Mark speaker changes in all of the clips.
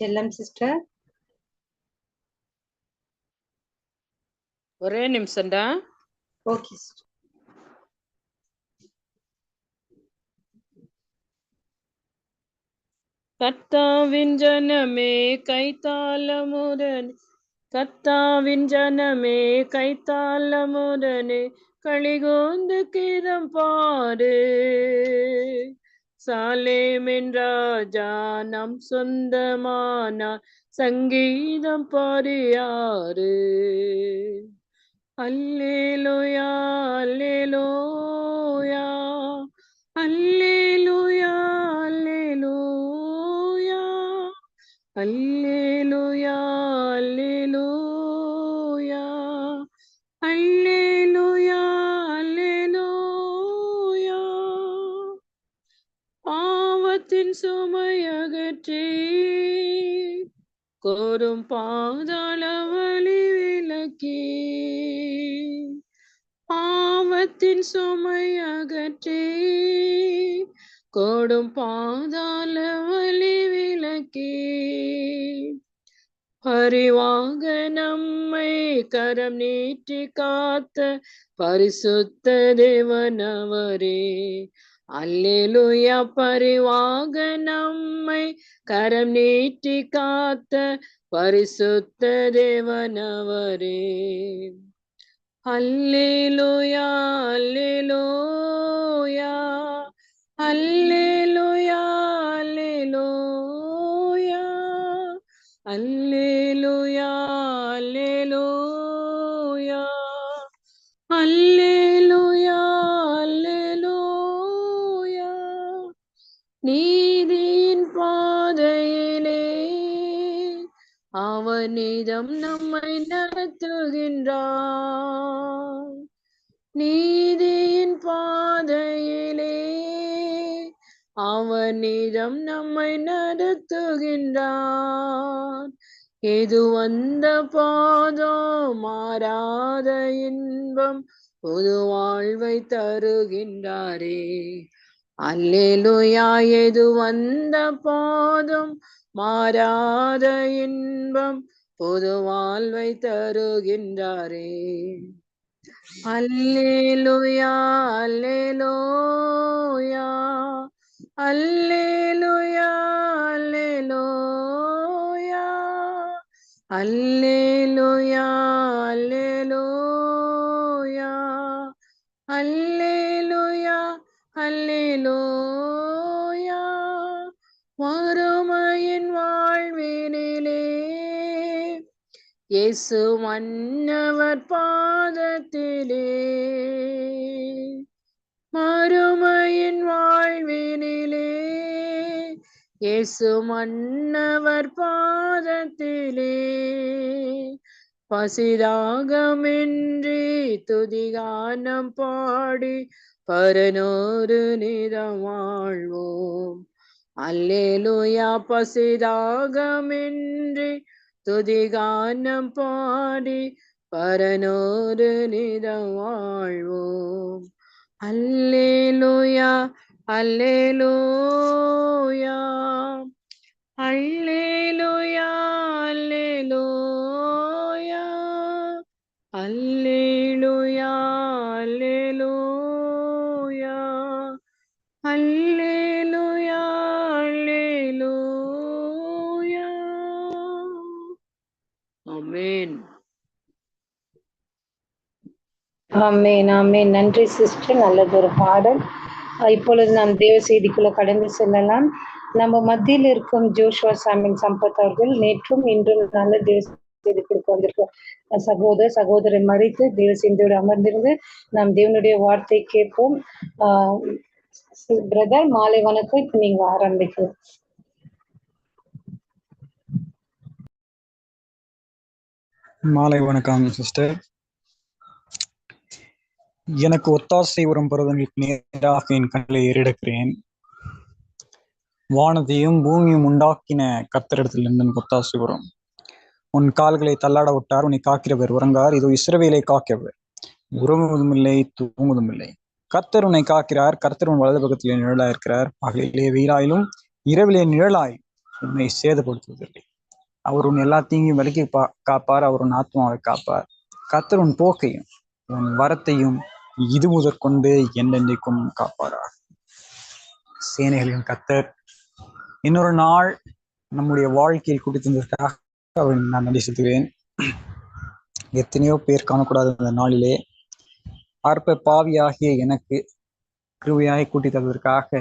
Speaker 1: செல்லம் சிஸ்டர்.
Speaker 2: ஒரே நிமிஷம்டா.
Speaker 1: Okay sister.
Speaker 2: கர்த்தாவின் ஜனமே கைத்தாளமுடன் கர்த்தாவின் ஜனமே கைத்தாளமுடனே களிகோந்து கீதம் பாடு. சாலேம் ராஜா நம் சொந்தமானார் சங்கீதம் பாடியாரு. அல்லேலோயா அல்லேலோயா அல்லேலோயா அல்லேலோயா அல்லேலோயா அல்லேலோ சுமையகற்றே கோரும் பாதாள வழி விலக்கி பாவத்தின் சுமையகற்றே கோடும் பாதாள வழி விளக்கே பரிவாக நம்மை கரம் நீட்டி காத்த பரிசுத்த தேவனவரே அல்லேலுய பரிவாக நம்மை கரம் நீட்டி காத்த பரிசுத்த தேவனவரே அல்லேலுயா அல்லேலோயா அல்லேலுயா அல்லேலோயா அல்லேலுயா அல்லேலோயா அல்லே அவனிடம் நம்மை நடத்துகின்றான். நீதியின் பாதையிலே அவனிடம் நம்மை நடத்துகின்றான். எது வந்த பாதோ மாறாத இன்பம் பொது வாழ்வை தருகின்றாரே. அல்லேலுயா எது வந்த பாதம் மாறாத இன்பம் புது வாழ்வை தருகின்றாரே அல்லேலூயா அல்லேலூயா அல்லேலூயா அல்லேலூயா அல்லேலூயா. இயேசு மன்னவர் பாதத்திலே. மறுமையின் வாழ்வினிலே. இயேசு மன்னவர் பாதத்திலே. பசிதாகமின்றி துதிகானம் பாடி பரனோரு நிதம் வாழ்வோம். அல்லேலூயா பசிதாகமின்றி துதிகானம் பாடி பரனோரு நிறவாழ்வோம் அல்லே லோயா அல்லே லோயா அல்லே
Speaker 1: ஆமே நாமே நன்றி சிஸ்டர். நல்லது ஒரு பாடல். இப்பொழுது நாம் தேவ செய்திக்குள்ள கடந்து செல்லலாம். நம்ம மத்தியில் இருக்கும் ஜோஷுவா சாமின் சம்பத் அவர்கள் நேற்றும் இன்றும் நல்ல தேவ செய்தி கொடுக்க வந்திருக்கோம் சகோதர சகோதரர் மறைத்து தேவ செய்தியோடு அமர்ந்திருந்து நாம் தேவனுடைய வார்த்தை கேட்போம். ஆஹ் பிரதர் மாலை வணக்கம். இப்ப நீங்க ஆரம்பிக்கலாம்.
Speaker 3: மாலை வணக்கம் சிஸ்டர். எனக்கு ஒத்தாசை உரம் பருவங்களுக்கு நேராக என் கண்களை ஏறெடுக்கிறேன். வானதையும் பூமியும் உண்டாக்கின கத்தரிடத்தில் இருந்த ஒத்தாசை உரம். உன் கால்களை தள்ளாட விட்டார் உன்னை காக்கிறவர் உறங்கார். இதோ இஸ்ரவேலை காக்கிறவர். உறங்குவதும் இல்லை தூங்குவதும் இல்லை. கர்த்தர் உன்னை காக்கிறார் கர்த்தர் உன் வலது பக்கத்திலே நிழலாய் இருக்கிறார் பகலிலே வெயிலாயிலும் இரவிலே நிழலாய் உன்னை சேதப்படுத்துவதில்லை. அவர் உன் எல்லாத்தையும் விலக்கி பா காப்பார் அவர் உன் ஆத்மாவை காப்பார். கத்தர் உன் போக்கையும் உன் வரத்தையும் இது முதற்கொண்டு என்னென்றைக்கும் காப்பாரா சேனைகளின் கத்தர் இன்னொரு நாள் நம்முடைய வாழ்க்கையில் குடித்திருந்ததற்காக அவர் நான் நன்றி செலுத்துவேன். எத்தனையோ பேர் காணக்கூடாத அந்த நாளிலே அற்ப பாவியாகிய எனக்கு கிருவையாய் கூட்டி தருவதற்காக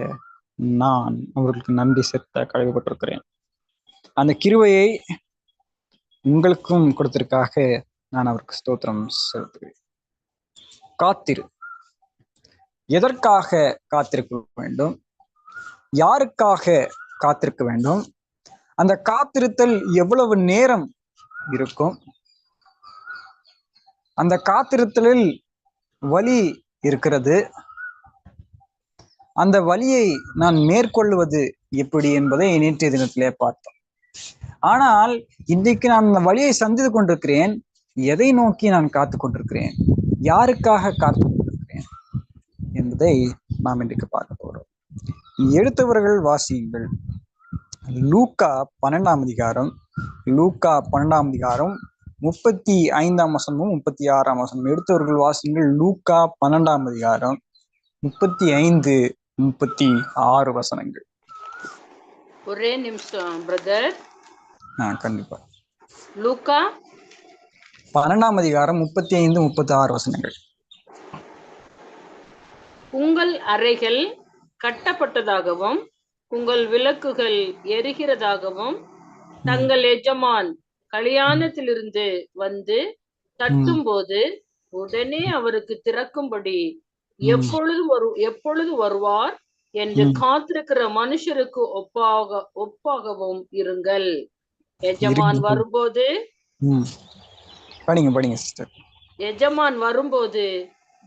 Speaker 3: நான் அவர்களுக்கு நன்றி செலுத்த கடமைப்பட்டிருக்கிறேன் அந்த கிருவையை உங்களுக்கும் கொடுத்ததற்காக நான் அவருக்கு ஸ்தோத்திரம் செலுத்துகிறேன் காத்திரு. எதற்காக காத்திருக்க வேண்டும்? யாருக்காக காத்திருக்க வேண்டும்? அந்த காத்திருத்தல் எவ்வளவு நேரம் இருக்கும்? அந்த காத்திருத்தலில் வலி இருக்கிறது. அந்த வலியை நான் மேற்கொள்வது எப்படி என்பதை நேற்றைய தினத்திலே பார்த்தோம். ஆனால் இன்றைக்கு நான் அந்த வழியை சந்தித்து கொண்டிருக்கிறேன். எதை நோக்கி நான் காத்து கொண்டிருக்கிறேன்? யாருக்காக காத்து கொண்டிருக்கிறேன் என்பதை நாம் இன்றைக்கு பார்க்க போறோம். எடுத்தவர்கள் வாசியுங்கள். லூக்கா பன்னெண்டாம் அதிகாரம் லூக்கா பன்னெண்டாம் அதிகாரம் முப்பத்தி ஐந்தாம் வசனமும் முப்பத்தி ஆறாம் வசனம் எடுத்தவர்கள் வாசியுங்கள். லூக்கா பன்னெண்டாம் அதிகாரம் முப்பத்தி ஐந்து முப்பத்தி ஆறு வசனங்கள்.
Speaker 2: ஒரே நிமிஷம் பிரதர்
Speaker 3: ஆ கண்டிப்பா.
Speaker 2: லூக்கா
Speaker 3: பன்னெண்டாம் அதிகாரம் முப்பத்தி ஐந்து முப்பத்தி ஆறு வசனங்கள்
Speaker 2: உங்கள் அறைகள் கட்டப்பட்டதாகவும் உங்கள் விளக்குகள் எரிகிறதாகவும் தங்கள் எஜமான் கல்யாணத்திலிருந்து வந்து தட்டும்போது உடனே அவருக்கு திறக்கும்படி எப்பொழுது வரு எப்பொழுது வருவார் என்று. காத்திருக்கிற மனுஷருக்கு ஒப்பாக ஒப்பாகவும் இருங்கள் எஜமான். வரும்போது
Speaker 3: படிங்க படிங்க சிஸ்டர்
Speaker 2: எஜமான் வரும்போது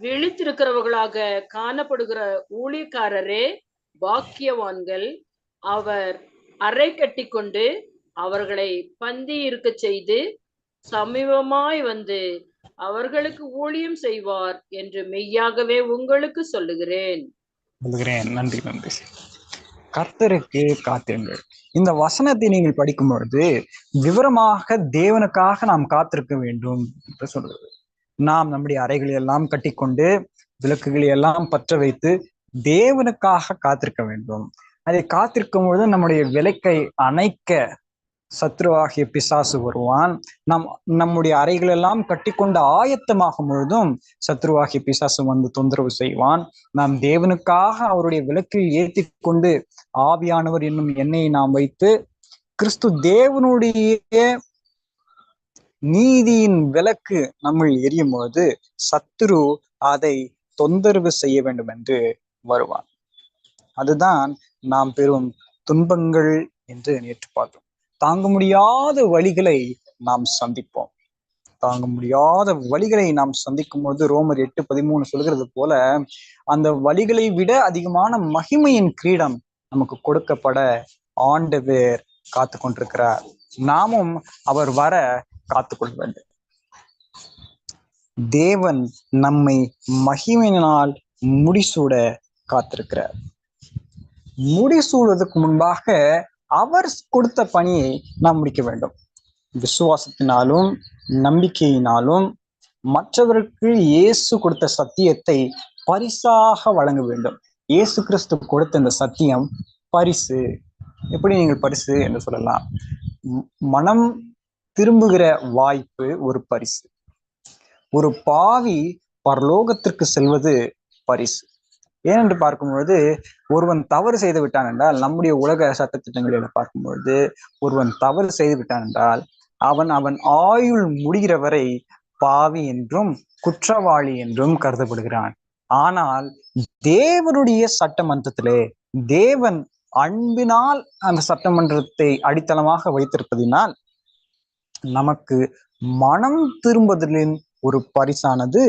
Speaker 2: விழித்திருக்கிறவர்களாக காணப்படுகிற ஊழியக்காரரே பாக்கியவான்கள். அவர் அறை கட்டிக்கொண்டு அவர்களை பந்தி இருக்க செய்து சமீபமாய் வந்து அவர்களுக்கு ஊழியம் செய்வார் என்று மெய்யாகவே உங்களுக்கு சொல்லுகிறேன்.
Speaker 3: சொல்லுகிறேன். நன்றி நன்றி கர்த்தருக்கு காத்திருங்கள். இந்த வசனத்தை நீங்கள் படிக்கும் பொழுது விவரமாக தேவனுக்காக நாம் காத்திருக்க வேண்டும் என்று சொல்றது நாம் நம்முடைய அறைகளை எல்லாம் கட்டிக்கொண்டு விளக்குகளை எல்லாம் பற்ற வைத்து தேவனுக்காக காத்திருக்க வேண்டும். அதை காத்திருக்கும் பொழுது நம்முடைய விளக்கை அணைக்க சத்ருவாகிய பிசாசு வருவான். நம் நம்முடைய அறைகள் எல்லாம் கட்டிக்கொண்டு ஆயத்தமாகும் பொழுதும் சத்ருவாகிய பிசாசு வந்து தொந்தரவு செய்வான். நாம் தேவனுக்காக அவருடைய விளக்கில் ஏற்றி கொண்டு ஆவியானவர் என்னும் எண்ணெயை நாம் வைத்து கிறிஸ்து தேவனுடைய நீதியின் விளக்கு நம்ம எரியும் போது சத்ரு அதை தொந்தரவு செய்ய வேண்டும் என்று வருவான். அதுதான் நாம் பெறும் துன்பங்கள் என்று நேற்று பார்த்தோம். தாங்க முடியாத வழிகளை நாம் சந்திப்போம். தாங்க முடியாத வழிகளை நாம் சந்திக்கும் பொழுது ரோமர் எட்டு பதிமூணு சொல்கிறது போல அந்த வழிகளை விட அதிகமான மகிமையின் கிரீடம் நமக்கு கொடுக்கப்பட ஆண்டவர் காத்து கொண்டிருக்கிறார். நாமும் அவர் வர காத்து கொள்ள வேண்டும். தேவன் நம்மை மகிமையினால் முடிசூட காத்திருக்கிறார். முடிசூடுவதற்கு முன்பாக அவர் கொடுத்த பணியை நாம் முடிக்க வேண்டும். விசுவாசத்தினாலும் நம்பிக்கையினாலும் மற்றவருக்கு இயேசு கொடுத்த சத்தியத்தை பரிசாக வழங்க வேண்டும். இயேசு கிறிஸ்து கொடுத்த இந்த சத்தியம் பரிசு. எப்படி நீங்கள் பரிசு என்று சொல்லலாம்? மனம் திரும்புகிற வாய்ப்பு ஒரு பரிசு. ஒரு பாவி பரலோகத்திற்கு செல்வது பரிசு. ஏனென்று பார்க்கும்பொழுது ஒருவன் தவறு செய்து விட்டான் என்றால் நம்முடைய உலக சட்டத்திட்டங்களில் பார்க்கும் பார்க்கும்பொழுது ஒருவன் தவறு செய்து விட்டான் என்றால் அவன் அவன் ஆயுள் முடிகிற வரை பாவி என்றும் குற்றவாளி என்றும் கருதப்படுகிறான். ஆனால் தேவனுடைய சட்டமன்றத்திலே தேவன் அன்பினால் அந்த சட்டமன்றத்தை அடித்தளமாக வைத்திருப்பதினால் நமக்கு மனம் திரும்புதலின் ஒரு பரிசானது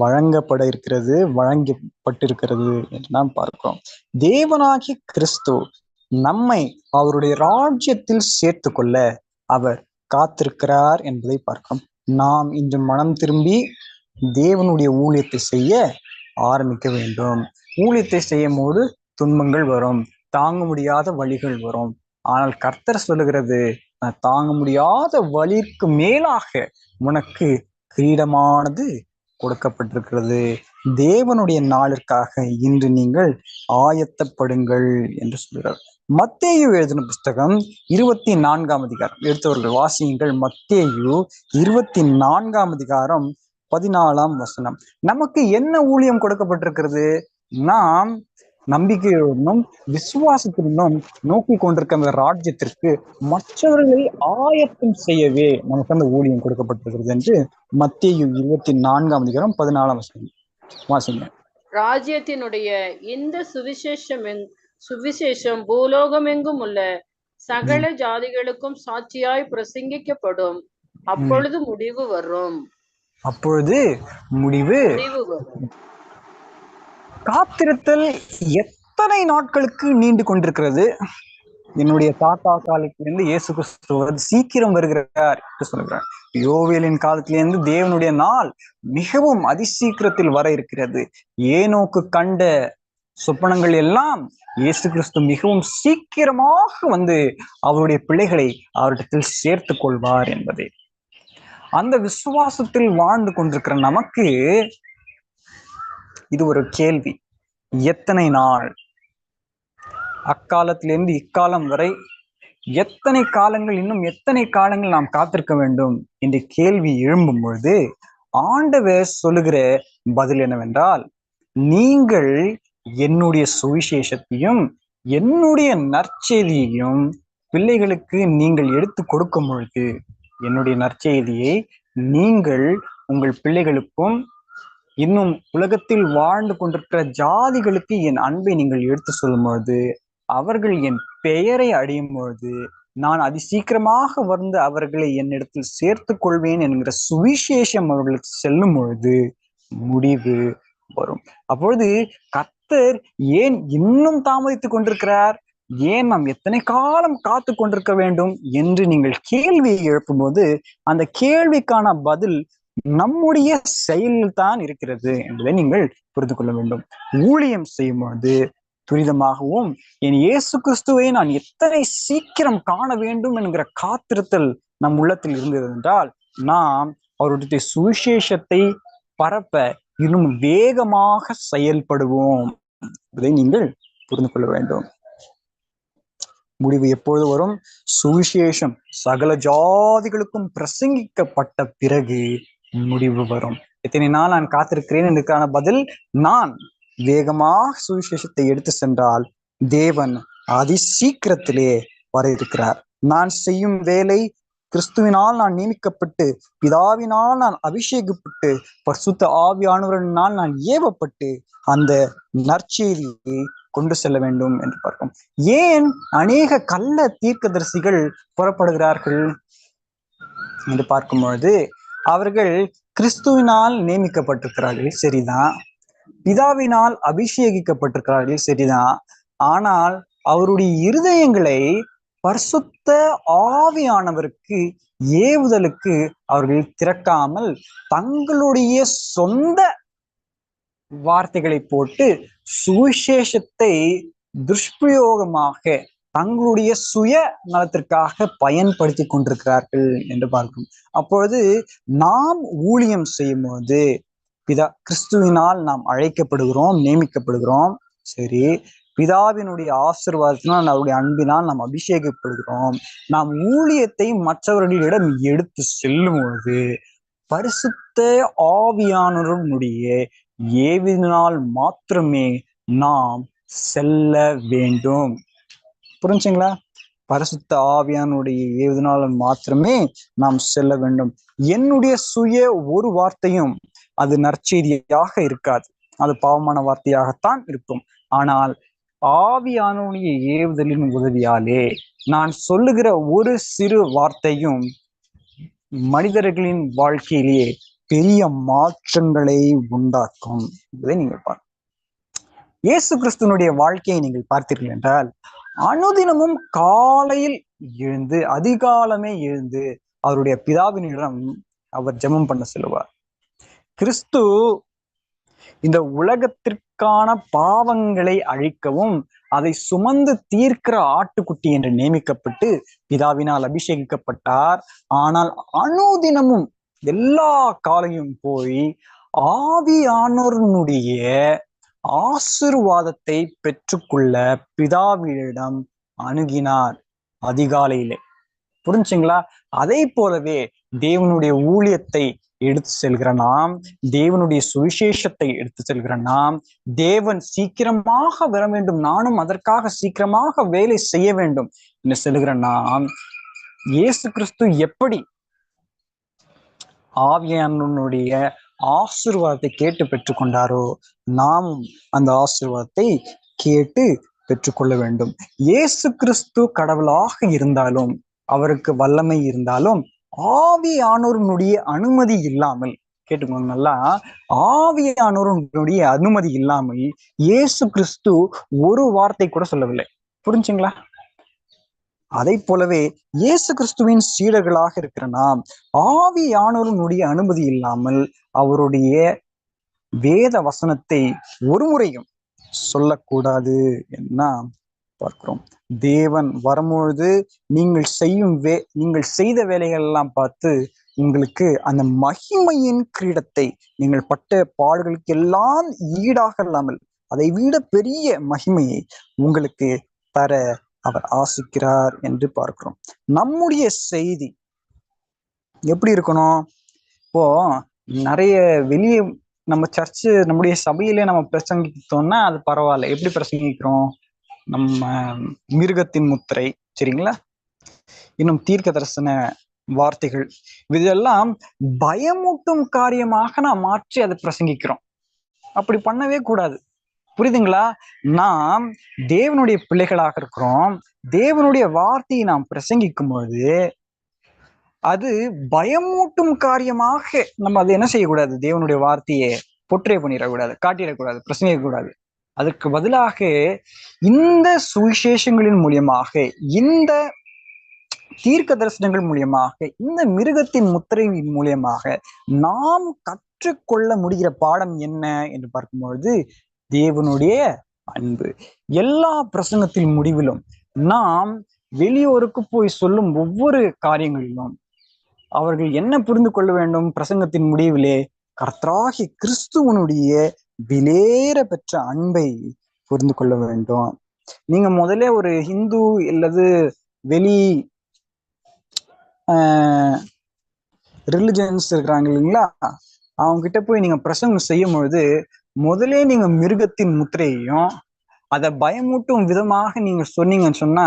Speaker 3: வழங்கப்பட இருக்கிறது வழங்கப்பட்டிருக்கிறது என்று நாம் பார்க்கிறோம். தேவனாகிய கிறிஸ்து நம்மை அவருடைய ராஜ்யத்தில் சேர்த்து கொள்ள அவர் காத்திருக்கிறார் என்பதை பார்க்கிறோம். நாம் இன்று மனம் திரும்பி தேவனுடைய ஊழியத்தை செய்ய ஆரம்பிக்க வேண்டும். ஊழியத்தை செய்யும் போது துன்பங்கள் வரும் தாங்க முடியாத வழிகள் வரும். ஆனால் கர்த்தர் சொல்லுகிறது தாங்க முடியாத வழிக்கு மேலாக உனக்கு கிரீடமானது கொடுக்கப்பட்டிருக்கிறது. தேவனுடைய நாளிற்காக இன்று நீங்கள் ஆயத்தப்படுங்கள் என்று சொல்கிறார். மத்தேயு எழுதின புஸ்தகம் இருபத்தி நான்காம் அதிகாரம். எடுத்தவர்கள் வாசியுங்கள். மத்தேயு இருபத்தி நான்காம் அதிகாரம் பதினாலாம் வசனம். நமக்கு என்ன ஊழியம் கொடுக்கப்பட்டிருக்கிறது? நாம் நம்பிக்கையுடனும் விசுவாசத்துடனும் நோக்கி கொண்டிருக்க அந்த ராஜ்யத்திற்கு மற்றவர்களை ஆயத்தம் செய்யவே நமக்கு அந்த ஊழியம் கொடுக்கப்பட்டிருக்கிறது என்று மத்தேயு இருபத்தி நான்காம் அதிகாரம் பதினாலாம் வசனம் வாசிங்க.
Speaker 2: ராஜ்யத்தினுடைய இந்த சுவிசேஷம் சுவிசேஷம் பூலோகமெங்கும் உள்ள சகல ஜாதிகளுக்கும் சாட்சியாய் பிரசங்கிக்கப்படும். அப்பொழுது முடிவு வரும்.
Speaker 3: அப்பொழுது முடிவு
Speaker 2: முடிவு வரும்.
Speaker 3: காத்திருத்தல் எத்தனை நாட்களுக்கு நீண்டு கொண்டிருக்கிறது? என்னுடைய தாத்தா காலத்திலிருந்து இயேசு கிறிஸ்து சீக்கிரம் வருகிறார் என்று சொல்கிறார். யோவேலின் காலத்திலிருந்து தேவனுடைய நாள் மிகவும் அதிசீக்கிரத்தில் வர இருக்கிறது. ஏனோக்கு கண்ட சொப்பனங்கள் எல்லாம் இயேசு கிறிஸ்து மிகவும் சீக்கிரமாக வந்து அவருடைய பிள்ளைகளை அவரிடத்தில் சேர்த்து கொள்வார் என்பதே. அந்த விசுவாசத்தில் வாழ்ந்து கொண்டிருக்கிற நமக்கு இது ஒரு கேள்வி. எத்தனை நாள்? அக்காலத்திலிருந்து இக்காலம் வரை எத்தனை காலங்கள் இன்னும் எத்தனை காலங்கள் நாம் காத்திருக்க வேண்டும்? என்ற கேள்வி எழும்பும் பொழுது ஆண்டவர் சொல்லுகிற பதில் என்னவென்றால் நீங்கள் என்னுடைய சுவிசேஷத்தையும் என்னுடைய நற்செய்தியையும் பிள்ளைகளுக்கு நீங்கள் எடுத்து கொடுக்கும் பொழுது என்னுடைய நற்செய்தியை நீங்கள் உங்கள் பிள்ளைகளுக்கும் இன்னும் உலகத்தில் வாழ்ந்து கொண்டிருக்கிற ஜாதிகளுக்கு என் அன்பை நீங்கள் எடுத்து சொல்லும் பொழுது அவர்கள் என் பெயரை அடையும் பொழுது நான் அதி சீக்கிரமாக வந்து அவர்களை என்னிடத்தில் சேர்த்து கொள்வேன் என்கிற சுவிசேஷம் அவர்களுக்கு செல்லும் பொழுது முடிவு வரும். அப்பொழுது கத்தர் ஏன் இன்னும் தாமதித்துக் கொண்டிருக்கிறார்? ஏன் நாம் எத்தனை காலம் காத்து கொண்டிருக்க வேண்டும்? என்று நீங்கள் கேள்வியை எழுப்பும்போது அந்த கேள்விக்கான பதில் நம்முடைய செயலில் தான் இருக்கிறது என்பதை நீங்கள் புரிந்து கொள்ள வேண்டும். ஊழியம் செய்யும் பொழுது துரிதமாகவும் என் இயேசு கிறிஸ்துவை நான் எத்தனை சீக்கிரம் காண வேண்டும் என்கிற காத்திருத்தல் நம் உள்ளத்தில் இருந்தது என்றால் நாம் அவருடைய சுவிசேஷத்தை பரப்ப இன்னும் வேகமாக செயல்படுவோம் என்பதை நீங்கள் புரிந்து கொள்ள வேண்டும். முடிவு எப்பொழுது வரும்? சுவிசேஷம் சகல ஜாதிகளுக்கும் பிரசங்கிக்கப்பட்ட பிறகு முடிவு வரும். இத்தனை நாள் நான் காத்திருக்கிறேன் என்றுக்கான பதில் நான் வேகமாக சுவிசேஷத்தை எடுத்து சென்றால் தேவன் அதி சீக்கிரத்திலே வர இருக்கிறார் நான் செய்யும் வேலை கிறிஸ்துவினால் நான் நியமிக்கப்பட்டு பிதாவினால் நான் அபிஷேகப்பட்டு பரிசுத்த ஆவியானவரனால் நான் ஏவப்பட்டு அந்த நற்செய்தியை கொண்டு செல்ல வேண்டும் என்று பார்க்கும் ஏன் அநேக கள்ள தீர்க்கதரிசிகள் புறப்படுகிறார்கள்? என்று பார்க்கும் பொழுது அவர்கள் கிறிஸ்துவினால் நியமிக்கப்பட்டிருக்கிறார்கள் சரிதான். பிதாவினால் அபிஷேகிக்கப்பட்டிருக்கிறார்கள் சரிதான். ஆனால் அவருடைய இருதயங்களை பரிசுத்த ஆவியானவருக்கு ஏவுதலுக்கு அவர்கள் திறக்காமல் தங்களுடைய சொந்த வார்த்தைகளை போட்டு சுவிசேஷத்தை துஷ்பிரயோகமாக தங்களுடைய சுய நலத்திற்காக பயன்படுத்தி கொண்டிருக்கிறார்கள் என்று பார்க்கும். அப்பொழுது நாம் ஊழியம் செய்யும் போது பிதா கிறிஸ்துவினால் நாம் அழைக்கப்படுகிறோம் நியமிக்கப்படுகிறோம். சரி பிதாவினுடைய ஆசிர்வாதத்தினால் அவருடைய அன்பினால் நாம் அபிஷேகப்படுகிறோம். நாம் ஊழியத்தை மற்றவர்களிடம் எடுத்து செல்லும் பொழுது பரிசுத்த ஆவியானவருடைய ஏவினால் மாத்திரமே நாம் செல்ல வேண்டும். புரிஞ்சுங்களா? பரிசுத்த ஆவியானுடைய ஏவுதனால் மாத்திரமே நாம் செல்ல வேண்டும். என்னுடைய சுய ஒரு வார்த்தையும் அது நற்செய்தியாக இருக்காது. அது பாவமான வார்த்தையாகத்தான் இருக்கும். ஆனால் ஆவியானுடைய ஏவுதலின் உதவியாலே நான் சொல்லுகிற ஒரு சிறு வார்த்தையும் மனிதர்களின் வாழ்க்கையிலேயே பெரிய மாற்றங்களை உண்டாக்கும். என்பதை நீங்கள் பார்க்க இயேசு கிறிஸ்துவனுடைய வாழ்க்கையை நீங்கள் பார்த்தீர்கள் என்றால் அனுதினமும் காலையில் எழுந்து அதிகாலமே எழுந்து அவருடைய பிதாவினிடம் அவர் ஜெபம் பண்ண சொல்லுவார். கிறிஸ்து இந்த உலகத்திற்கான பாவங்களை அழிக்கவும் அதை சுமந்து தீர்க்கிற ஆட்டுக்குட்டி என்று நியமிக்கப்பட்டு பிதாவினால் அபிஷேகிக்கப்பட்டார். ஆனால் அனுதினமும் எல்லா காலையும் போய் ஆவியானோருடைய ஆசிர்வாதத்தை பெற்றுக்கொள்ள பிதாவிடம் அணுகினார் அதிகாலையிலே. புரிஞ்சுங்களா? அதே போலவே தேவனுடைய ஊழியத்தை எடுத்து செல்கிற நாம் தேவனுடைய சுவிசேஷத்தை எடுத்து செல்கிற நாம் தேவன் சீக்கிரமாக வர வேண்டும் நானும் அதற்காக சீக்கிரமாக வேலை செய்ய வேண்டும் என்று செல்கிற நாம் இயேசு கிறிஸ்து எப்படி ஆவியானுடைய ஆசிர்வாதத்தை கேட்டு பெற்றுக்கொண்டாரோ? நாமும் அந்த ஆசிர்வாதத்தை கேட்டு பெற்றுக்கொள்ள வேண்டும். இயேசு கிறிஸ்து கடவுளாக இருந்தாலும் அவருக்கு வல்லமை இருந்தாலும் ஆவியானோருனுடைய அனுமதி இல்லாமல் கேட்டுக்கோங்க நல்லா ஆவியானோருடைய அனுமதி இல்லாமல் இயேசு கிறிஸ்து ஒரு வார்த்தை கூட சொல்லவில்லை. புரிஞ்சுங்களா? அதை போலவே இயேசு கிறிஸ்துவின் சீடர்களாக இருக்கிற நாம் ஆவியானோருடைய அனுமதி இல்லாமல் அவருடைய வேத வசனத்தை ஒரு முறையும் சொல்லக்கூடாது என்ன பார்க்கிறோம். தேவன் வரும்பொழுது நீங்கள் செய்யும் வே நீங்கள் செய்த வேலைகள் எல்லாம் பார்த்து உங்களுக்கு அந்த மகிமையின் கிரீடத்தை நீங்கள் பட்ட பாடுகளுக்கு எல்லாம் ஈடாக இல்லாமல் அதை விட பெரிய மகிமையை உங்களுக்கு தர அவர் ஆசிக்கிறார் என்று பார்க்கிறோம். நம்முடைய செய்தி எப்படி இருக்கணும்? இப்போ நிறைய வெளியே நம்ம சர்ச்சு நம்முடைய சபையிலே நம்ம பிரசங்கித்தோம்னா அது பரவாயில்ல. எப்படி பிரசங்கிக்கிறோம்? நம்ம மிருகத்தின் முத்திரை சரிங்களா? இன்னும் தீர்க்க தரிசன வார்த்தைகள். இதெல்லாம் பயமூட்டும் காரியமாக நாம் மாற்றி அதை பிரசங்கிக்கிறோம். அப்படி பண்ணவே கூடாது. புரியுதுங்களா? நாம் தேவனுடைய பிள்ளைகளாக இருக்கிறோம். தேவனுடைய வார்த்தையை நாம் பிரசங்கிக்கும் போது அது பயமூட்டும் காரியமாக நம்ம அதை என்ன செய்யக்கூடாது? தேவனுடைய வார்த்தையை பொற்றை பண்ணிடக்கூடாது காட்டிடக்கூடாது பிரசங்கிக்கக்கூடாது. அதற்கு பதிலாக இந்த சுவிசேஷங்களின் மூலியமாக இந்த தீர்க்க தரிசனங்கள் மூலியமாக இந்த மிருகத்தின் முத்திரையின் மூலியமாக நாம் கற்றுக்கொள்ள முடிகிற பாடம் என்ன என்று பார்க்கும்பொழுது தேவனுடைய அன்பு. எல்லா பிரசங்கத்தின் முடிவிலும் நாம் வெளியோருக்கு போய் சொல்லும் ஒவ்வொரு காரியங்களிலும் அவர்கள் என்ன புரிந்து கொள்ள வேண்டும்? பிரசங்கத்தின் முடிவிலே கர்த்தராகி கிறிஸ்துவனுடைய விலேற பெற்ற அன்பை புரிந்து கொள்ள வேண்டும். நீங்க முதல்ல ஒரு ஹிந்து அல்லது வெளி ரிலிஜன்ஸ் இருக்கிறாங்க இல்லைங்களா? அவங்க கிட்ட போய் நீங்க பிரசங்கம் செய்யும் பொழுது முதலே நீங்க மிருகத்தின் முத்திரையையும் அதை பயமூட்டும் விதமாக நீங்க சொன்னீங்கன்னு சொன்னா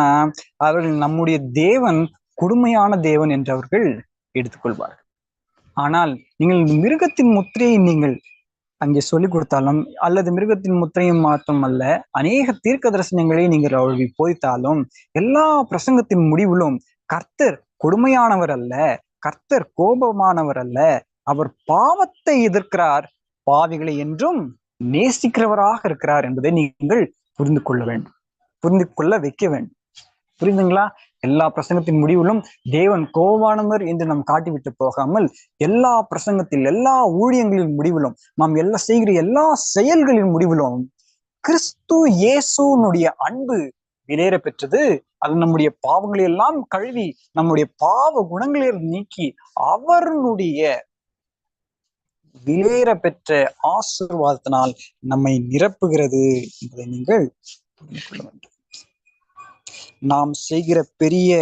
Speaker 3: அவர்கள் நம்முடைய தேவன் கொடுமையான தேவன் என்று அவர்கள் எடுத்துக்கொள்வார்கள். ஆனால் நீங்கள் மிருகத்தின் முத்திரையை நீங்கள் அங்கே சொல்லிக் கொடுத்தாலும் அல்லது மிருகத்தின் முத்திரையும் மாற்றம் அல்ல அநேக தீர்க்க தரிசனங்களை நீங்கள் அவர்கள் போய்த்தாலும் எல்லா பிரசங்கத்தின் முடிவிலும் கர்த்தர் கொடுமையானவர் அல்ல கர்த்தர் கோபமானவர் அல்ல அவர் பாவத்தை எதிர்க்கிறார் பாவிகளை என்றும் நேசிக்கிறவராக இருக்கிறார் என்பதை நீங்கள் புரிந்து கொள்ள வேண்டும். புரிந்து கொள்ள வைக்க வேண்டும். புரியுதுங்களா எல்லா பிரசங்கத்தின் முடிவிலும் தேவன் கோவானவர் என்று நாம் காட்டிவிட்டு போகாமல் எல்லா பிரசங்கத்தில் எல்லா ஊழியங்களின் முடிவிலும் நாம் எல்லா செய்கிற எல்லா செயல்களின் முடிவிலும் கிறிஸ்து இயேசுனுடைய அன்பு வெளியேற பெற்றது. அது நம்முடைய பாவங்களை எல்லாம் கழுவி நம்முடைய பாவ குணங்களை நீக்கி அவருடைய விலையேற பெற்ற ஆசிர்வாதத்தினால் நம்மை நிரப்புகிறது என்பதை நீங்கள் புரிந்து கொள்ள வேண்டும். நாம் செய்கிற பெரிய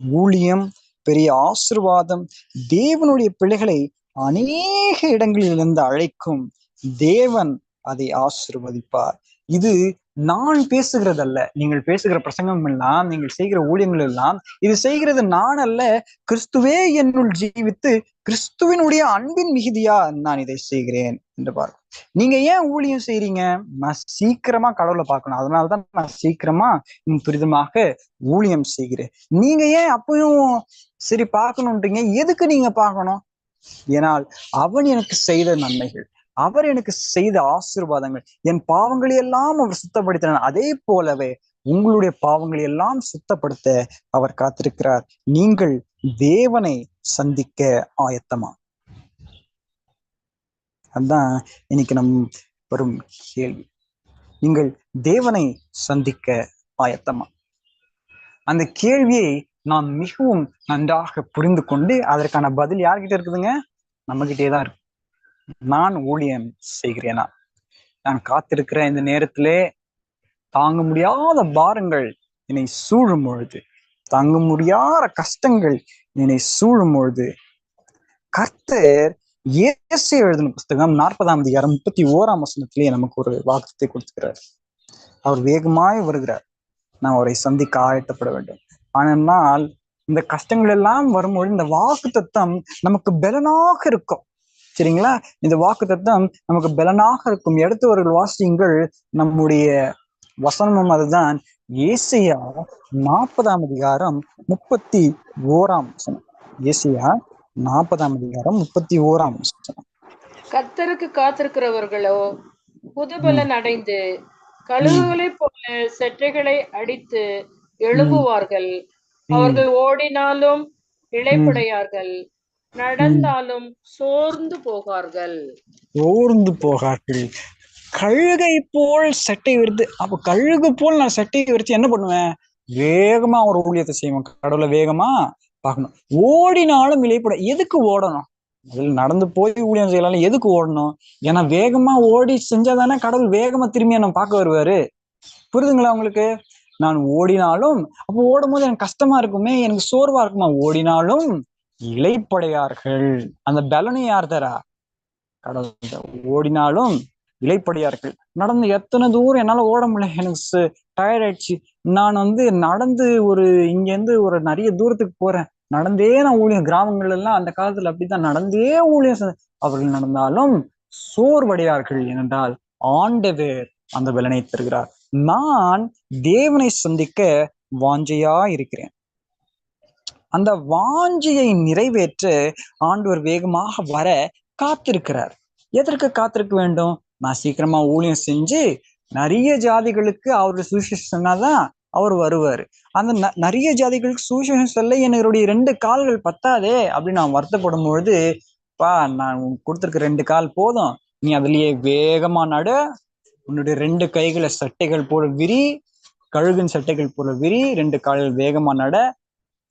Speaker 3: ஊழியம் பெரிய ஆசிர்வாதம் தேவனுடைய பிள்ளைகளை அநேக இடங்களிலிருந்து அழைக்கும் தேவன் அதை ஆசிர்வதிப்பார். இது நான் பேசுகிறதல்ல நீங்கள் பேசுகிற பிரசங்கம் எல்லாம் நீங்கள் செய்கிற ஊழியங்கள் எல்லாம் இது செய்கிறது நான் அல்ல கிறிஸ்துவே என்னுள் ஜீவித்து கிறிஸ்துவினுடைய அன்பின் மிகுதியா நான் இதை செய்கிறேன் என்று பார்க்கும் நீங்க ஏன் ஊழியம் செய்றீங்க? நான் சீக்கிரமா கடவுளை பார்க்கணும். அதனாலதான் நான் சீக்கிரமா துரிதமாக ஊழியம் செய்கிறேன். நீங்க ஏன் அப்பயும் சரி பார்க்கணுன்றீங்க? எதுக்கு நீங்க பார்க்கணும்? ஏனால் அவன் எனக்கு செய்த நன்மைகள் அவர் எனக்கு செய்த ஆசீர்வாதங்கள் என் பாவங்களை எல்லாம் அவர் சுத்தப்படுத்தினார். அதே போலவே உங்களுடைய பாவங்களை எல்லாம் சுத்தப்படுத்த அவர் காத்திருக்கிறார். நீங்கள் தேவனை சந்திக்க ஆயத்தமா? அதுதான் இன்னைக்கு நம் வரும் கேள்வி. நீங்கள் தேவனை சந்திக்க ஆயத்தமா? அந்த கேள்வியை நாம் மிகவும் நன்றாக புரிந்து கொண்டு அதற்கான பதில் யார்கிட்ட இருக்குதுங்க? நம்ம கிட்டே தான் இருக்கு. நான் ஊழியம் செய்கிறேனா? நான் காத்திருக்கிற இந்த நேரத்திலே தாங்க முடியாத பாரங்கள் என்னை சூழும் பொழுது தாங்க முடியாத கஷ்டங்கள் என்னை சூழும் பொழுது கர்த்தர் இயேசு எழுதின புஸ்தகம் நாற்பதாம் அதிகாரம் முப்பத்தி ஓராம் வசனத்திலேயே நமக்கு ஒரு வாக்குத்தை கொடுத்துக்கிறார் அவர் வேகமாய் வருகிறார். நாம் அவரை சந்திக்க ஆயத்தப்பட வேண்டும். ஆனால் இந்த கஷ்டங்கள் எல்லாம் வரும்பொழுது இந்த வாக்கு தத்தம் நமக்கு பலனாக இருக்கும். சரிங்களா? இந்த வாக்கு தத்தம் நமக்கு பலனாக இருக்கும். எடுத்தவர்கள் வாசியுங்கள் நம்முடைய வசனமும் அதுதான். ஏசியா நாற்பதாம் அதிகாரம் முப்பத்தி ஓராம் வசனம். ஏசியா நாற்பதாம் அதிகாரம் முப்பத்தி ஓராம் வசனம்.
Speaker 2: கர்த்தருக்கு காத்திருக்கிறவர்களோ புதுபலன் அடைந்து கழுகுகளைப் போல செட்டைகளை அடித்து எழும்புவார்கள். அவர்கள் ஓடினாலும் இளைப்படையார்கள். நடந்தாலும் சோர்ந்து போகார்கள்.
Speaker 3: ஓர்ந்து போகார்கள் கழுகை போல் சட்டை விரித்து அப்ப கழுகு போல் நான் சட்டையை விரிச்சு என்ன பண்ணுவேன்? வேகமா ஒரு ஊழியத்தை செய்வேன். கடவுளை வேகமா பார்க்கணும். ஓடினாலும் இலைப்பட எதுக்கு ஓடணும்? முதல்ல நடந்து போய் ஊழியம் செய்யலாம் எதுக்கு ஓடணும்? ஏன்னா வேகமா ஓடி செஞ்சாதானே கடவுள் வேகமா திரும்பி நம்ம பார்க்க வருவாரு. புரிதுங்களா உங்களுக்கு? நான் ஓடினாலும் அப்போ ஓடும் போது எனக்கு கஷ்டமா இருக்குமே எனக்கு சோர்வா இருக்குமா? ஓடினாலும் இலைப்படையார்கள். அந்த பலனை யார் தரா? கடவுள் ஓடினாலும் இலைப்படியார்கள் நடந்து எத்தனை தூரம் என்னால ஓட முடியல. எனக்கு டயர்ட் ஆயிடுச்சு. நான் வந்து நடந்து ஒரு இங்க இருந்து ஒரு நிறைய தூரத்துக்கு போறேன். நடந்தே நான் ஊழியம் கிராமங்கள் எல்லாம் அந்த காலத்துல அப்படித்தான் நடந்தே ஊழியம் அவர்கள் நடந்தாலும் சோர்வடையார்கள் ஏனென்றால் ஆண்டவர் அந்த பலனை தருகிறார். நான் தேவனை சந்திக்க வாஞ்சையா இருக்கிறேன். அந்த வாஞ்சையை நிறைவேற்ற ஆண்டவர் வேகமாக வர காத்திருக்கிறார். எதற்கு காத்திருக்க வேண்டும்? நான் சீக்கிரமா ஊழியம் செஞ்சு நிறைய ஜாதிகளுக்கு அவர் சுவிசேஷம் சொன்னாதான் அவர் வருவார். அந்த ந- நிறைய ஜாதிகளுக்கு சுவிசேஷம் சொல்ல என்னுடைய ரெண்டு கால்கள் பத்தாதே அப்படின்னு நான் வருத்தப்படும் பொழுது பா நான் உனக்கு கொடுத்துருக்க ரெண்டு கால் போதும். நீ அதுலயே வேகமா நட. உன்னுடைய ரெண்டு கைகளை சட்டைகள் போல விரி. கழுகின் சட்டைகள் போல விரி. ரெண்டு கால்கள் வேகமா நட.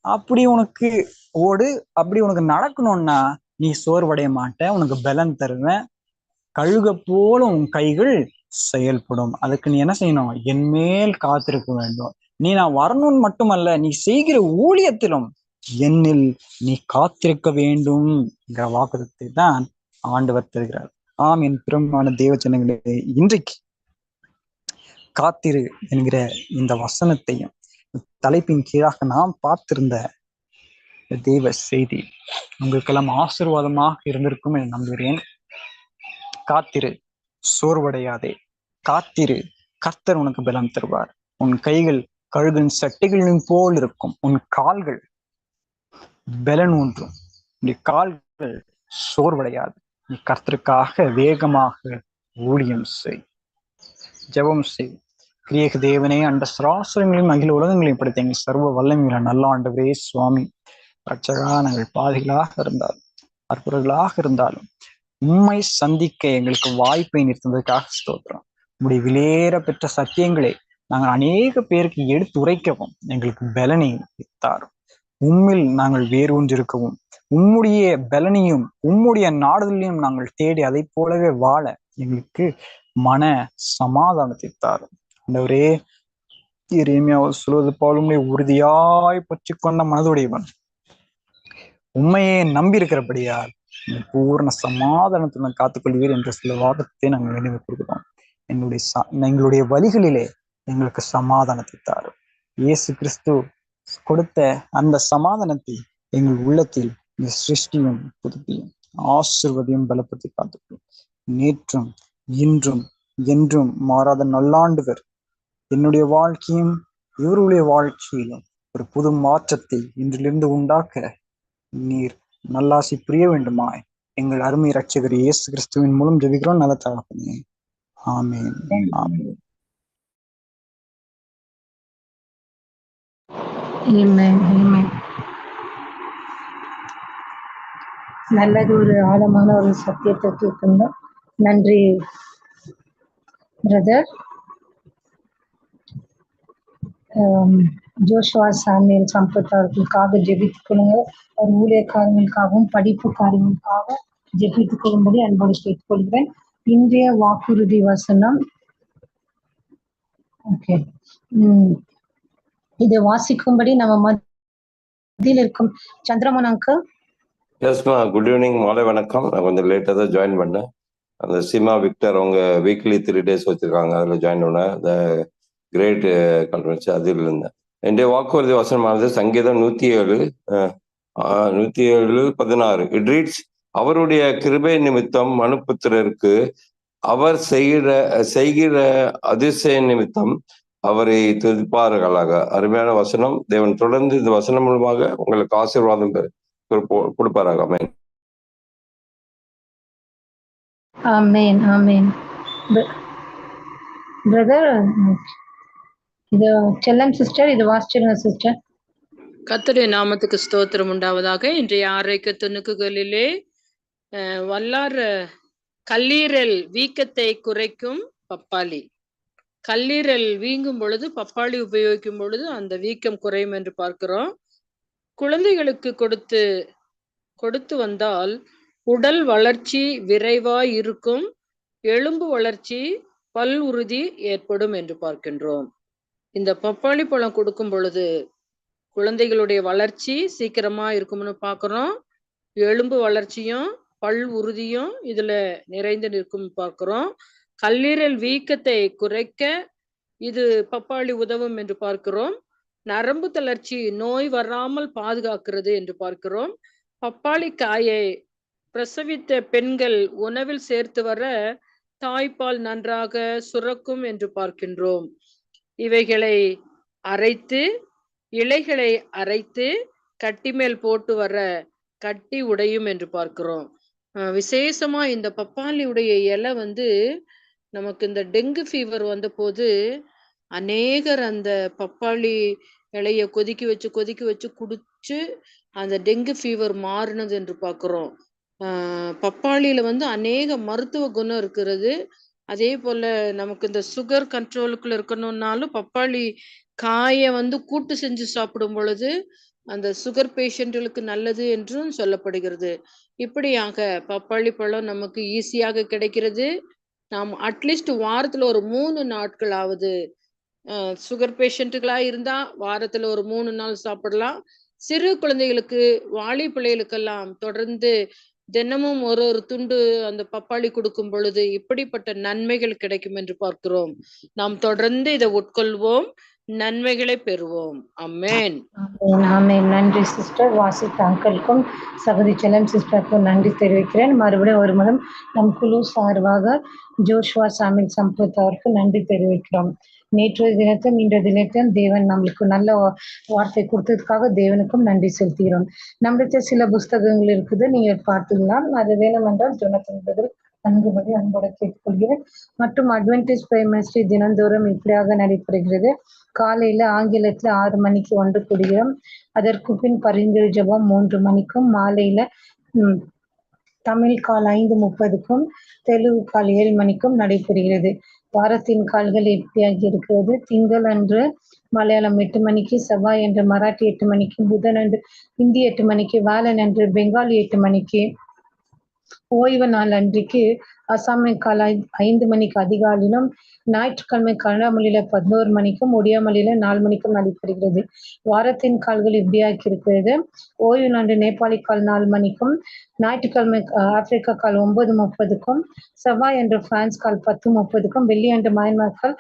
Speaker 3: அப்படி உனக்கு ஓடு. அப்படி உனக்கு நடக்கணும்னா நீ சோர்வடைய மாட்ட உனக்கு பலன் தருவேன். கழுக போல உன் கைகள் செயல்படும். அதுக்கு நீ என்ன செய்யணும்? என் மேல் காத்திருக்க வேண்டும். நீ நான் வரணும்னு மட்டுமல்ல நீ செய்கிற ஊழியத்திலும் என்னில் நீ காத்திருக்க வேண்டும் என்கிற வாக்குதத்தை தான் ஆண்டவர் தருகிறார். ஆம் என் பெருமான தேவ ஜனங்களே இன்றைக்கு காத்திரு என்கிற இந்த வசனத்தையும் தலைப்பின் கீழாக நாம் பார்த்திருந்த தெய்வ செய்தி உங்களுக்கெல்லாம் ஆசீர்வாதமாக இருந்திருக்கும் என நம்புகிறேன். காத்திரு சோர்வடையாதே. காத்திரு கர்த்தர் உனக்கு பலம் தருவார். உன் கைகள் கழுகின் சட்டைகளின் போல் இருக்கும். உன் கால்கள் பலன் ஊன்றும். நீ கால்கள் சோர்வடையாது. நீ கர்த்தருக்காக வேகமாக ஊழியம் செய். ஜெபம் செய். கிரியக தேவனே அண்ட சராசரங்களையும் அகில உலகங்களையும் படைத்த எங்கள் சர்வ வல்லமையில நல்ல ஆண்டவரே சுவாமி. ரட்சகா நாங்கள் பாதிகளாக இருந்தாலும் அற்புதங்களாக இருந்தாலும் உம்மை சந்திக்க எங்களுக்கு வாய்ப்பை நிறுத்துவதற்காக ஸ்தோத்திரம். உம்முடைய விலேற பெற்ற சத்தியங்களை நாங்கள் அநேக பேருக்கு எடுத்துரைக்கவும் எங்களுக்கு பலனை தாரும். உம்மில் நாங்கள் வேரூன்றிருக்கவும் உம்முடைய பலனையும் உம்முடைய நாடுதலையும் நாங்கள் தேடி அதை போலவே வாழ எங்களுக்கு மன சமாதானத்தை தாரும். அந்தவரே இறைமையாவது சொல்வது போலுமே உறுதியாய் பற்றி கொண்ட மனதுடையவன். உண்மையே நம்பி இருக்கிறபடியால் பூர்ண சமாதானத்துடன் காத்துக்கொள்வீர் என்ற சில வாதத்தை நாங்கள் நினைவு கொடுக்கிறோம் எங்களுடைய ச எங்களுடைய வழிகளிலே எங்களுக்கு சமாதானத்தை தாரும். இயேசு கிறிஸ்து கொடுத்த அந்த சமாதானத்தை எங்கள் உள்ளத்தில் இந்த சிருஷ்டியும் புதுப்பியும் ஆசிர்வதியும் பலப்படுத்தி காத்துக்கொள்ளும். நேற்றும் இன்றும் என்றும் மாறாத நல்லாண்டுவர். என்னுடைய வாழ்க்கையும் இவருடைய வாழ்க்கையிலும் ஒரு புது மாற்றத்தை இன்றிலிருந்து உண்டாக்க நீர் நல்லாசி புரிய வேண்டுமா எங்கள் அருமை ரட்சகர் இயேசு கிறிஸ்துவின் மூலம் ஜெபிக்கிறோம் நல்ல தகப்பனே ஆமென். ஆமென்
Speaker 1: நல்லது ஒரு ஆழமான ஒரு சத்தியத்தை கேட்கணும். நன்றி பிரதர் ஜோஷுவா சாமியல் சம்பத் அவர்களுக்காக ஜெபித்துக் கொள்ளுங்க அவர் ஊழியக்காரங்களுக்காகவும் படிப்பு காரியங்களுக்காக ஜெபித்துக் கொள்ளும்படி அன்போடு கேட்டுக்கொள்கிறேன். இன்றைய வாக்குறுதி வசனம். ஓகே உம் இதை வாசிக்கும்படி நம்ம மத்தியில் இருக்கும் சந்திரமன் அங்கிள்.
Speaker 4: எஸ்மா குட் ஈவினிங் மாலை வணக்கம். நான் கொஞ்சம் லேட்டாக தான் ஜாயின் பண்ணேன். அந்த சிமா விக்டர் அவங்க வீக்லி த்ரீ டேஸ் வச்சிருக்காங்க. அதில் ஜாயின் பண்ணேன். த கிரேட் கான்ஃபரன்ஸ் அதில் இருந்தேன். என்னுடைய வாக்குறுதி வசனமானது சங்கீதம் நூத்தி ஏழு நூத்தி ஏழு பதினாறு. இட் ரீட்ஸ் அவருடைய கிருபை நிமித்தம் மனுபுத்திரருக்கு அவர் செய்கிற செய்கிற அதிசய நிமித்தம் அவரை துதிப்பார்களாக. அருமையான வசனம். தேவன் தொடர்ந்து இந்த வசனம் மூலமாக உங்களுக்கு ஆசீர்வாதம் கொடுப்பாராக. அமேன்
Speaker 1: ஆமேன் ஆமேன் பிரதர் இது செல்லம் சிஸ்டர் இது வாசிச்சிருங்க சிஸ்டர்
Speaker 2: கர்த்தருடைய நாமத்துக்கு ஸ்தோத்திரம் உண்டாவதாக. இன்றைய ஆரோக்கிய துணுக்குகளிலே அஹ், வல்லார் கல்லீரல் வீக்கத்தை குறைக்கும் பப்பாளி. கல்லீரல் வீங்கும் பொழுது பப்பாளி உபயோகிக்கும் பொழுது அந்த வீக்கம் குறையும் என்று பார்க்கிறோம். குழந்தைகளுக்கு கொடுத்து கொடுத்து வந்தால் உடல் வளர்ச்சி விரைவாய் இருக்கும் எலும்பு வளர்ச்சி பல் உறுதி ஏற்படும் என்று பார்க்கின்றோம். இந்த பப்பாளி பழம் கொடுக்கும் பொழுது குழந்தைகளுடைய வளர்ச்சி சீக்கிரமா இருக்கும்னு பார்க்கிறோம் எலும்பு வளர்ச்சியும் பல் உறுதியும் இதுல நிறைந்து நிற்கும் பார்க்கிறோம். கல்லீரல் வீக்கத்தை குறைக்க இது பப்பாளி உதவும் என்று பார்க்கிறோம். நரம்பு தளர்ச்சி நோய் வராமல் பாதுகாக்கிறது என்று பார்க்கிறோம். பப்பாளி காயை பிரசவித்த பெண்கள் உணவில் சேர்த்து வர தாய்ப்பால் நன்றாக சுரக்கும் என்று பார்க்கின்றோம். இவைகளை அரைத்து இலைகளை அரைத்து கட்டி மேல் போட்டு வர கட்டி உடையும் என்று பார்க்கிறோம். விசேஷமா இந்த பப்பாளியுடைய இலை வந்து நமக்கு இந்த டெங்கு ஃபீவர் வந்த போது அநேகர் அந்த பப்பாளி இலைய கொதிக்க வச்சு கொதிக்க வச்சு குடிச்சு அந்த டெங்கு ஃபீவர் மாறினது என்று பார்க்கிறோம். ஆஹ் பப்பாளியில வந்து அநேக மருத்துவ குணம் இருக்கிறது. அதே போல நமக்கு இந்த சுகர் கண்ட்ரோலுக்குள்ள இருக்கணும்னாலும் பப்பாளி காயை வந்து கூட்டு செஞ்சு சாப்பிடும் பொழுது அந்த சுகர் பேஷண்ட்களுக்கு நல்லது என்றும் சொல்லப்படுகிறது. இப்படியாக பப்பாளி பழம் நமக்கு ஈஸியாக கிடைக்கிறது. நாம் அட்லீஸ்ட் வாரத்துல ஒரு மூணு நாட்களாவது சுகர் பேஷண்ட்டுகளா இருந்தா வாரத்துல ஒரு மூணு நாள் சாப்பிடலாம். சிறு குழந்தைகளுக்கு வாலி பிள்ளைகளுக்கெல்லாம் தொடர்ந்து தினமும் ஒரு ஒரு துண்டு அந்த பப்பாளி கொடுக்கும் பொழுது இப்படிப்பட்ட நன்மைகள் கிடைக்கும் என்று பார்க்கிறோம். நாம் தொடர்ந்து இதை உட்கொள்வோம். நன்மைகளை பெறுவோம். அம்மேன்
Speaker 1: ஆமென், நன்றி சிஸ்டர். வாசித் அங்கிள்க்கும் சகதி செல்லம் சிஸ்டருக்கும் நன்றி தெரிவிக்கிறேன். மறுபடியும் ஒரு மதம் நம் குழு சார்பாக ஜோஷ்வா சாமில் சம்பத் அவருக்கு நன்றி தெரிவிக்கிறோம். நேற்றைய தினத்தும் இன்றைய தினத்தும் தேவன் நம்மளுக்கு நல்ல வார்த்தை கொடுத்ததுக்காக தேவனுக்கும் நன்றி செலுத்துகிறோம். நம்மளுக்கு சில புஸ்தகங்கள் இருக்குது நீங்க பார்த்துக்கலாம். அது வேணுமென்றால் ஜொனத்தன் பதில் நன்குபடி அன்போடு கேட்டுக்கொள்கிறேன். மற்றும் அட்வென்டேஜ் பிரைமரி தினந்தோறும் இப்படியாக நடைபெறுகிறது. காலையில ஆங்கிலத்துல ஆறு மணிக்கு ஒன்று கூடுகிறோம். அதற்கு பின் பரிந்துரை ஜபம் மூன்று மணிக்கும் மாலையில தமிழ் கால் ஐந்து முப்பதுக்கும் தெலுங்கு கால் ஏழு மணிக்கும் நடைபெறுகிறது. வாரத்தின் கால்கள் எப்படியாகி இருக்கிறது? திங்கள் அன்று மலையாளம் எட்டு மணிக்கு செவ்வாய் அன்று மராட்டி எட்டு மணிக்கு புதன் அன்று ஹிந்தி எட்டு மணிக்கு வேலன் அன்று பெங்காலி எட்டு மணிக்கு ஓய்வு நாள் அன்றைக்கு அசாமின் காலை ஐந்து மணிக்கு அதிகாலையிலும் ஞாயிற்றுக்கிழமை கன்னட பதினோரு மணிக்கும் ஒடியாமொழியில நாலு மணிக்கும் நடைபெறுகிறது. வாரத்தின் கால்கள் இப்படியாக்கி இருக்கிறது. ஓய்வு நாண்டு நேபாளி கால் நாலு மணிக்கும் ஞாயிற்றுக்கிழமை ஆப்பிரிக்கா கால் ஒன்பது முப்பதுக்கும் செவ்வாய் அன்று பிரான்ஸ் கால் பத்து முப்பதுக்கும் வெள்ளி அன்று மயன்மார் கால்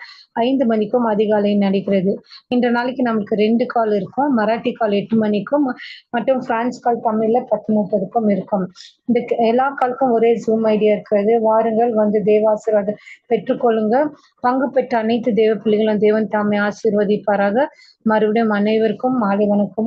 Speaker 1: ஐந்து மணிக்கும் அதிகாலை நடைகிறது இன்ற நாளைக்கு நமக்கு ரெண்டு கால் இருக்கும். மராட்டி கால் எட்டு மணிக்கும் மற்றும் பிரான்ஸ் கால் தமிழ்ல பத்து முப்பதுக்கும் இருக்கும். இந்த எல்லா காலுக்கும் ஒரே ஜூம் ஐடியா இருக்கிறது. வாருங்கள் வந்து தேவாசீர்வாதம் பெற்றுக்கொள்ளுங்க. பங்கு பெற்ற அனைத்து தேவ பிள்ளைகளும் தேவன் தாமே ஆசீர்வதிப்பாராக. மறுபடியும் அனைவருக்கும் மாலை வணக்கம்.